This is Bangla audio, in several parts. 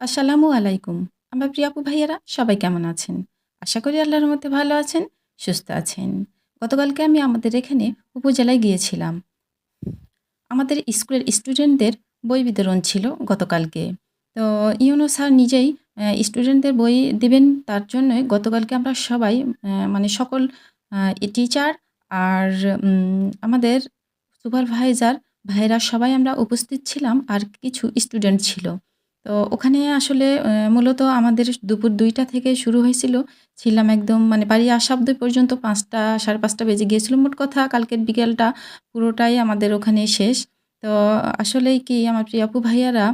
আসসালামু আলাইকুম। আমার প্রিয় আপু ভাইয়েরা সবাই কেমন আছেন? আশা করি আল্লাহর মধ্যে ভালো আছেন, সুস্থ আছেন। গতকালকে আমি আমাদের এখানে উপজেলায় গিয়েছিলাম। আমাদের স্কুলের স্টুডেন্টদের বই বিতরণ ছিল গতকালকে। তো ইউনো স্যার নিজেই স্টুডেন্টদের বই দিবেন তার জন্যই গতকালকে আমরা সবাই মানে সকল টিচার আর আমাদের সুপারভাইজার ভাইয়েরা সবাই আমরা উপস্থিত ছিলাম আর কিছু স্টুডেন্ট ছিল। তো ওখানে আসলে মূলত আমাদের দুপুর দুইটা থেকে শুরু হয়েছিল। ছিলাম একদম মানে বাড়ি আসা অব্দি পর্যন্ত ৫টা ৫:৩০ বেজে গিয়েছিল। মোট কথা কালকের বিকেলটা পুরোটাই আমাদের ওখানে শেষ। তো আসলেই কি, আমার প্রিয় আপু ভাইয়ারা,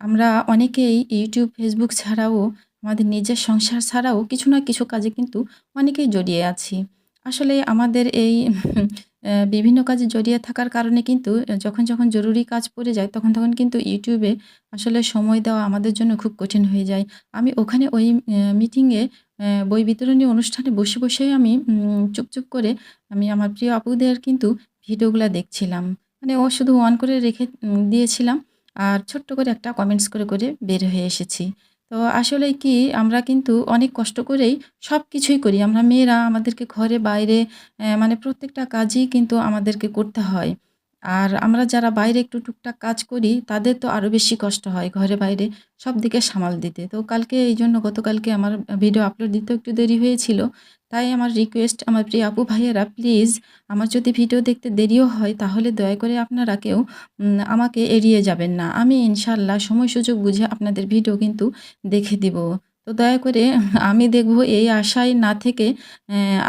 আমরা অনেকেই ইউটিউব, ফেসবুক ছাড়াও, আমাদের নিজের সংসার ছাড়াও কিছু না কিছু কাজে কিন্তু অনেকেই জড়িয়ে আছি। আসলে আমাদের এই বিভিন্ন কাজে জড়িয়ে থাকার কারণে কিন্তু যখন, যখন জরুরি কাজ পড়ে যায় তখন, তখন কিন্তু ইউটিউবে আসলে সময় দেওয়া আমাদের জন্য খুব কঠিন হয়ে যায়। আমি ওখানে ওই মিটিংয়ে বই বিতরণী অনুষ্ঠানে বসে, বসেই আমি উম চুপ, চুপ করে আমি আমার প্রিয় আপুদের কিন্তু ভিডিওগুলো দেখছিলাম। মানে ও শুধু অন করে রেখে দিয়েছিলাম। আর ছোট্ট করে একটা কমেন্টস করে, করে বের হয়ে এসেছি। তো আসলে কি, আমরা কিন্তু অনেক কষ্ট করেই সব কিছুই করি। আমরা মেয়েরা আমাদেরকে ঘরে, বাইরে মানে প্রত্যেকটা কাজই কিন্তু আমাদেরকে করতে হয়। আর আমরা যারা বাইরে একটু টুকটাক কাজ করি, তাদের তো আরও বেশি কষ্ট হয় ঘরে বাইরে সব দিকে সামাল দিতে। তো কালকে এই জন্য গতকালকে আমার ভিডিও আপলোড দিতেও একটু দেরি হয়েছিল। তাই আমার রিকোয়েস্ট আমার প্রিয় আপু ভাইয়েরা প্লিজ আমার যদি ভিডিও দেখতে দেরিও হয়, তাহলে দয়া করে আপনারা কেউ আমাকে এড়িয়ে যাবেন না। আমি ইনশাল্লাহ সময় সুযোগ বুঝে আপনাদের ভিডিও কিন্তু দেখে দিব। তো দয়া করে আমি দেখব এই আশায় না থেকে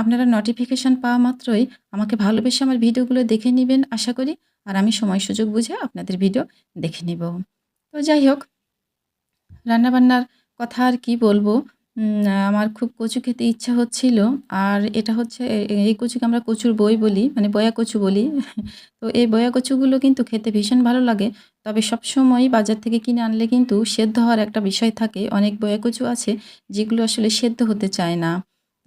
আপনারা নোটিফিকেশান পাওয়া মাত্রই আমাকে ভালোবেসে আমার ভিডিওগুলো দেখে নেবেন আশা করি। আর আমি সময় সুযোগ বুঝে আপনাদের ভিডিও দেখে নিব। তো যাই হোক, রান্নাবান্নার কথা আর কি বলব? আমার খুব কচু খেতে ইচ্ছা হচ্ছিল। আর এটা হচ্ছে এই কচুকে আমরা কচুর বই বলি, মানে বয়া কচু বলি। তো এই বয়া কচুগুলো কিন্তু খেতে ভীষণ ভালো লাগে। তবে সবসময় বাজার থেকে কিনে আনলে কিন্তু সেদ্ধ হওয়ার একটা বিষয় থাকে। অনেক বয়া কচু আছে যেগুলো আসলে সেদ্ধ হতে চায় না।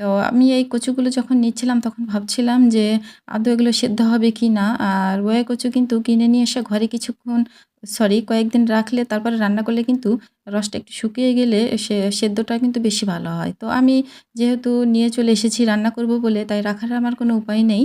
তো আমি এই কচুগুলো যখন নিচ্ছিলাম তখন ভাবছিলাম যে আদৌ এগুলো সেদ্ধ হবে কিনা? আর বয়া কচু কিন্তু কিনে নিয়ে এসে ঘরে কিছুক্ষণ সরি, কয়েকদিন রাখলে তারপরে রান্না করলে কিন্তু রসটা একটু শুকিয়ে গেলে সে, সেদ্ধটা কিন্তু বেশি ভালো হয়। তো আমি যেহেতু নিয়ে চলে এসেছি রান্না করব বলে, তাই রাখার আমার কোনো উপায় নেই।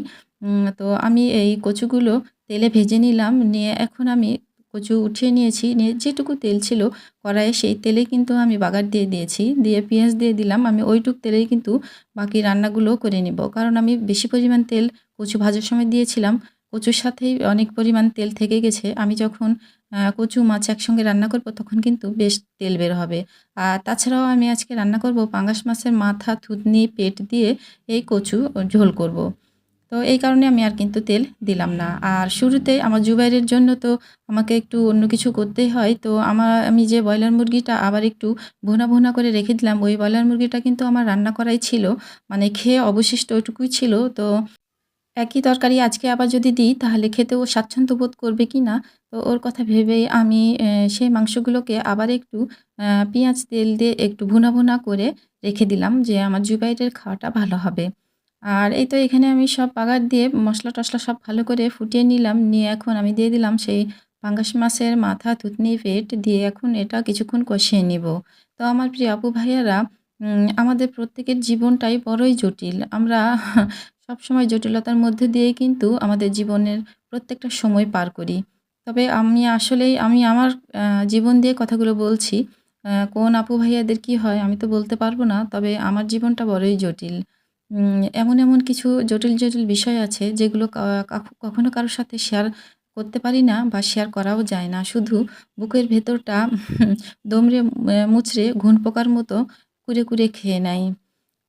তো আমি এই কচুগুলো তেলে ভেজে নিলাম। নিয়ে এখন আমি কচু উঠিয়ে নিয়েছি। নিয়ে যেটুকু তেল ছিল কড়াইয়ে, সেই তেলেই কিন্তু আমি বাগার দিয়ে দিয়েছি। দিয়ে পেঁয়াজ দিয়ে দিলাম। আমি ওইটুক তেলেই কিন্তু বাকি রান্নাগুলোও করে নিব। কারণ আমি বেশি পরিমাণ তেল কচু ভাজার সময় দিয়েছিলাম। কচুর সাথেই অনেক পরিমাণ তেল থেকে গেছে। আমি যখন কচু মাছ একসঙ্গে রান্না করব তখন কিন্তু বেশ তেল বের হবে। আর তাছাড়াও আমি আজকে রান্না করব পাঙ্গাস মাছের মাথা, থুতনি, পেট দিয়ে এই কচু ঝোল করব। তো এই কারণে আমি আর কিন্তু তেল দিলাম না। আর শুরুতে আমার জুবাইরের জন্য তো আমাকে একটু অন্য কিছু করতেই হয়। তো আমার আমি যে ব্রয়লার মুরগিটা আবার একটু ভুনা, ভুনা করে রেখে দিলাম। ওই ব্রয়লার মুরগিটা কিন্তু আমার রান্না করাই ছিল। মানে খেয়ে অবশিষ্ট ওইটুকুই ছিল। তো একই তরকারি আজকে আবার যদি দিই তাহলে খেতে ও স্বাচ্ছন্দ্য বোধ করবে কি না তো ওর কথা ভেবেই আমি সেই মাংসগুলোকে আবার একটু পেঁয়াজ তেল দিয়ে একটু ভুনা, ভুনা করে রেখে দিলাম যে আমার জুবাইরের খাওয়াটা ভালো হবে। আর এই তো এখানে আমি সব বাগার দিয়ে মশলা টসলা সব ভালো করে ফুটিয়ে নিলাম। নিয়ে এখন আমি দিয়ে দিলাম সেই পাঙ্গাস মাছের মাথা, থুতনি, পেট দিয়ে এখন এটা কিছুক্ষণ কষিয়ে নিব। তো আমার প্রিয় আপু ভাইয়ারা আমাদের প্রত্যেকের জীবনটাই বড়ই জটিল। আমরা সবসময় জটিলতার মধ্যে দিয়েই কিন্তু আমাদের জীবনের প্রত্যেকটা সময় পার করি। তবে আমি আসলেই আমি আমার জীবন দিয়ে কথাগুলো বলছি। কোন আপু ভাইয়াদের কি হয় আমি তো বলতে পারব না। তবে আমার জীবনটা বড়ই জটিল। এমন, এমন কিছু জটিল, জটিল বিষয় আছে যেগুলো কখনো কারও সাথে শেয়ার করতে পারি না বা শেয়ার করাও যায় না। শুধু বুকের ভেতরটা দুমড়ে মুচড়ে ঘুন পোকার মতো কুরে, কুরে খেয়ে নেয়।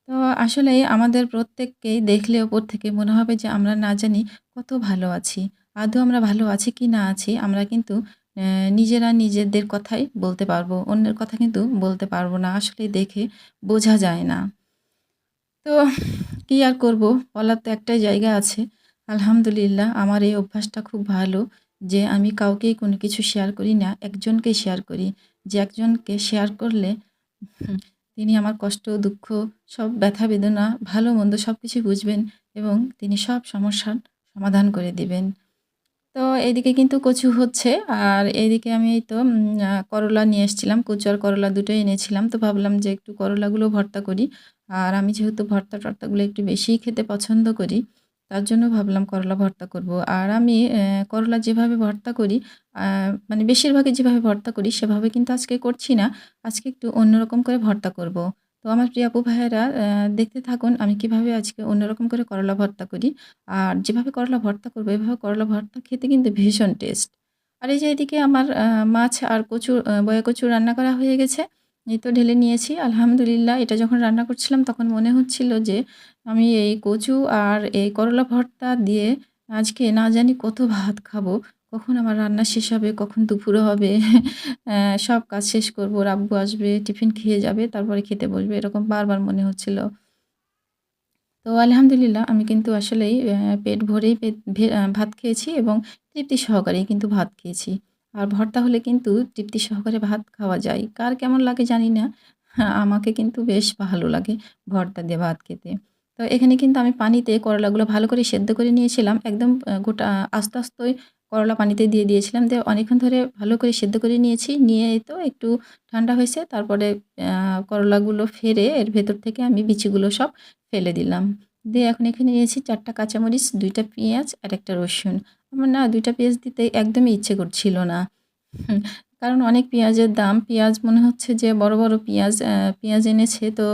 তো আসলে আমাদের প্রত্যেককেই দেখলে ওপর থেকে মনে হবে যে আমরা না জানি কত ভালো আছি। আদৌ আমরা ভালো আছি কি না আছি আমরা কিন্তু নিজেরা নিজেদের কথাই বলতে পারব অন্যের কথা কিন্তু বলতে পারব না। আসলে দেখে বোঝা যায় না। তো কি আর করব? বলার তো একটাই জায়গা আছে। আলহামদুলিল্লাহ আমার এই অভ্যাসটা খুব ভালো যে আমি কাউকেই কোনো কিছু শেয়ার করি না। একজনকেই শেয়ার করি। যে একজনকে শেয়ার করলে তিনি আমার কষ্ট, দুঃখ, সব ব্যথা বেদনা, ভালো মন্দ সব কিছু বুঝবেন এবং তিনি সব সমস্যার সমাধান করে দিবেন। তো এদিকে কিন্তু কচু হচ্ছে আর এদিকে আমি তো করলা নিয়ে এসেছিলাম। কচু আর করলা দুটোই এনেছিলাম। তো ভাবলাম যে একটু করলাগুলো ভর্তা করি। আর আমি যেহেতু ভর্তা-টর্তাগুলো একটু বেশিই খেতে পছন্দ করি, তার জন্য ভাবলাম করলা ভর্তা করব। আর আমি করলা যেভাবে ভর্তা করি মানে বেশিরভাগই যেভাবে ভর্তা করি, সেভাবে কিন্তু আজকে করছি না। আজকে একটু অন্যরকম করে ভর্তা করব। তো আমার প্রিয় আপু ভাইয়েরা দেখতে থাকুন আমি কীভাবে আজকে অন্যরকম করে করলা ভর্তা করি। আর যেভাবে করলা ভর্তা করব, এভাবে করলা ভর্তা খেতে কিন্তু ভীষণ টেস্ট। আর এই যে এদিকে আমার মাছ আর কচু, আ, বয়া কচু রান্না করা হয়ে গেছে। এই তো ঢেলে নিয়েছি। আলহামদুলিল্লাহ এটা যখন রান্না করছিলাম তখন মনে হচ্ছিল যে আমি এই কচু আর এই করলা ভর্তা দিয়ে আজকে না জানি কত ভাত খাব। কখন আমার রান্না শেষ হবে, কখন দুপুরে হবে। সব কাজ শেষ করব। রাব্বু আসবে, টিফিন খেয়ে যাবে, তারপরে খেতে বসবে। এরকম বারবার মনে হচ্ছিল। তো আলহামদুলিল্লাহ আমি কিন্তু আসলেই পেট ভরেই ভাত খেয়েছি এবং তৃপ্তি সহকারেই কিন্তু ভাত খেয়েছি। আর ভর্তা হলে কিন্তু তৃপ্তি সহকারে ভাত খাওয়া যায়। কার কেমন লাগে জানি না। হ্যাঁ, আমাকে কিন্তু বেশ ভালো লাগে ভর্তা দিয়ে ভাত খেতে। তো এখানে কিন্তু আমি পানিতে করলাগুলো ভালো করে সেদ্ধ করে নিয়েছিলাম। একদম গোটা আস্তে, আস্তই করলা পানিতে দিয়ে দিয়েছিলাম। দিয়ে অনেকক্ষণ ধরে ভালো করে সেদ্ধ করে নিয়েছি। নিয়ে তো একটু ঠান্ডা হয়েছে। তারপরে করলাগুলো ফেরে এর ভেতর থেকে আমি বিচিগুলো সব ফেলে দিলাম। দিয়ে এখন এখানে নিয়েছি ৪ টা কাঁচামরিচ, দুইটা পেঁয়াজ আর একটা রসুন। আমার না দুইটা পেঁয়াজ দিতে একদমই ইচ্ছে করছিল না। কারণ অনেক পেঁয়াজের দাম। পেঁয়াজ মনে হচ্ছে যে বড়, বড় পেঁয়াজ পেঁয়াজ এনেছে তো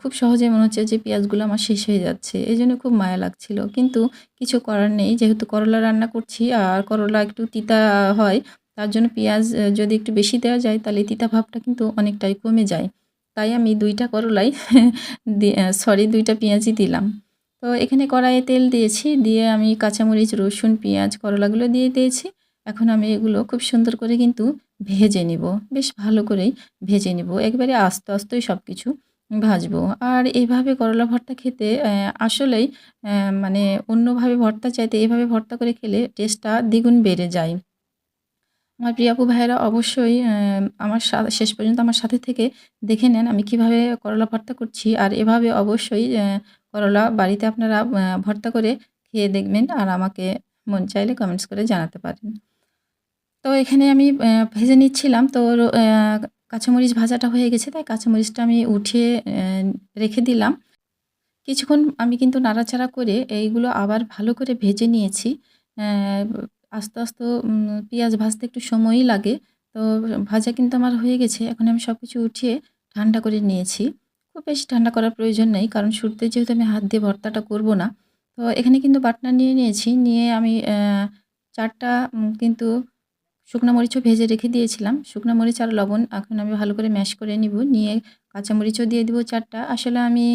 খুব সহজে মনে হচ্ছে যে পেঁয়াজগুলো আমার শেষ হয়ে যাচ্ছে। এই জন্য খুব মায়া লাগছিল। কিন্তু কিছু করার নেই। যেহেতু করলা রান্না করছি আর করলা একটু তিতা হয়। তার জন্য পেঁয়াজ যদি একটু বেশি দেওয়া যায় তাহলে তিতা ভাবটা কিন্তু অনেকটাই কমে যায়। তাই আমি ২ টা করলাই সরি দুইটা পেঁয়াজই দিলাম। তো এখানে কড়াইয়ে তেল দিয়েছি। দিয়ে আমি কাঁচামরিচ, রসুন, পেঁয়াজ, করলাগুলো দিয়ে দিয়েছি। এখন আমি এগুলো খুব সুন্দর করে কিন্তু ভেজে নিব। বেশ ভালো করেই ভেজে নিব। একবারে আস্তে, আস্তেই সব কিছু ভাজবো। আর এইভাবে করলা ভর্তা খেতে আসলেই মানে অন্যভাবে ভর্তা চাইতে এভাবে ভর্তা করে খেলে টেস্টটা দ্বিগুণ বেড়ে যায়। আমার প্রিয় আপু ভাইয়েরা অবশ্যই আমার শেষ পর্যন্ত আমার সাথে থেকে দেখে নেন আমি কীভাবে করলা ভর্তা করছি। আর এভাবে অবশ্যই করলা বাড়িতে আপনারা ভর্তা করে খেয়ে দেখবেন। আর আমাকে মন চাইলে কমেন্টস করে জানাতে পারেন। তো এখানে আমি ভেজে নিচ্ছিলাম। তো কাঁচামরিচ ভাজাটা হয়ে গেছে তাই কাঁচামরিচটা আমি উঠিয়ে রেখে দিলাম। কিছুক্ষণ আমি কিন্তু নাড়াচাড়া করে এইগুলো আবার ভালো করে ভেজে নিয়েছি। আস্তে, আস্তে পেঁয়াজ ভাজতে একটু সময়ই লাগে। তো ভাজা কিন্তু আমার হয়ে গেছে। এখন আমি সব কিছু উঠিয়ে ঠান্ডা করে নিয়েছি। খুব বেশি ঠান্ডা করার প্রয়োজন নেই। কারণ শুরুতে যেহেতু আমি হাত দিয়ে ভর্তাটা করব না। তো এখানে কিন্তু বাটনা নিয়ে নিয়েছি। নিয়ে আমি অ্যা ৪ টা উম কিন্তু শুকনা মরিচও ভেজে রেখে দিয়েছিলাম। শুকনা মরিচ আর লবণ এখন আমি ভালো করে ম্যাশ করে নিব। নিয়ে কাঁচামরিচও দিয়ে দিব চারটা আসলে আমি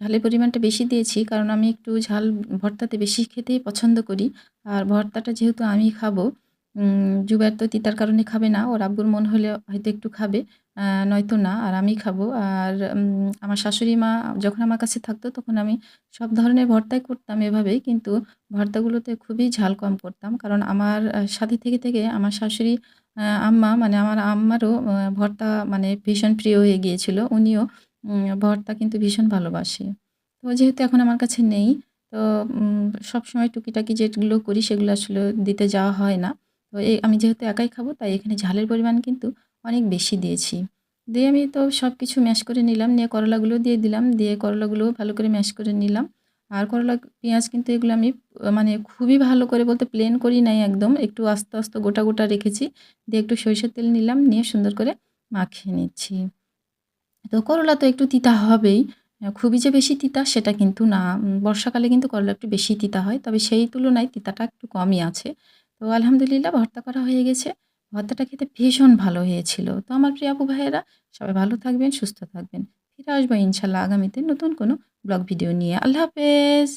ঝালের পরিমাণটা বেশি দিয়েছি। কারণ আমি একটু ঝাল ভর্তাতে বেশি খেতেই পছন্দ করি। আর ভর্তাটা যেহেতু আমি খাব, উম তো তিতার কারণে খাবে না। ওর আব্বুর মন হলে হয়তো একটু খাবে। নয়তো না। আর আমি খাব। আর আমার শাশুড়ি মা যখন আমার কাছে থাকতো তখন আমি সব ধরনের ভর্তাই করতাম এভাবেই। কিন্তু ভর্তাগুলোতে খুবই ঝাল কম করতাম। কারণ আমার সাথে থেকে, থেকে আমার শাশুড়ি আম্মা মানে আমার আম্মারও ভর্তা মানে ভীষণ প্রিয় হয়ে গিয়েছিল। উনিও ভর্তা কিন্তু ভীষণ ভালোবাসে। তো যেহেতু এখন আমার কাছে নেই, তো সবসময় টুকিটাকি যেগুলো করি সেগুলো আসলে দিতে যাওয়া হয় না। তো এই আমি যেহেতু একাই খাব তাই এখানে ঝালের পরিমাণ কিন্তু অনেক বেশি দিয়েছি। দিয়ে আমি তো সব কিছু ম্যাশ করে নিলাম। নিয়ে করলাগুলো দিয়ে দিলাম। দিয়ে করলাগুলোও ভালো করে ম্যাশ করে নিলাম। আর করলা, পেঁয়াজ কিন্তু এগুলো আমি মানে খুবই ভালো করে বলতে প্লেন করি নাই একদম। একটু আস্তে, আস্তে গোটা, গোটা রেখেছি। দিয়ে একটু সরিষার তেল নিলাম। নিয়ে সুন্দর করে মাখিয়ে নিচ্ছি। তো করলা তো একটু তিতা হবেই। খুবই যে বেশি তিতা সেটা কিন্তু না। বর্ষাকালে কিন্তু করলা একটু বেশি তিতা হয়। তবে সেই তুলনায় তিতাটা একটু কমই আছে। তো আলহামদুলিল্লাহ ভর্তা করা হয়ে গেছে। ভর্তাটা খেতে ভীষণ ভালো হয়েছিল। তো আমার প্রিয় আপু ভাইয়েরা সবাই ভালো থাকবেন, সুস্থ থাকবেন। ফিরে আসব ইনশাল্লাহ আগামীতে নতুন কোনো ব্লগ ভিডিও নিয়ে। আল্লাহ হাফেজ।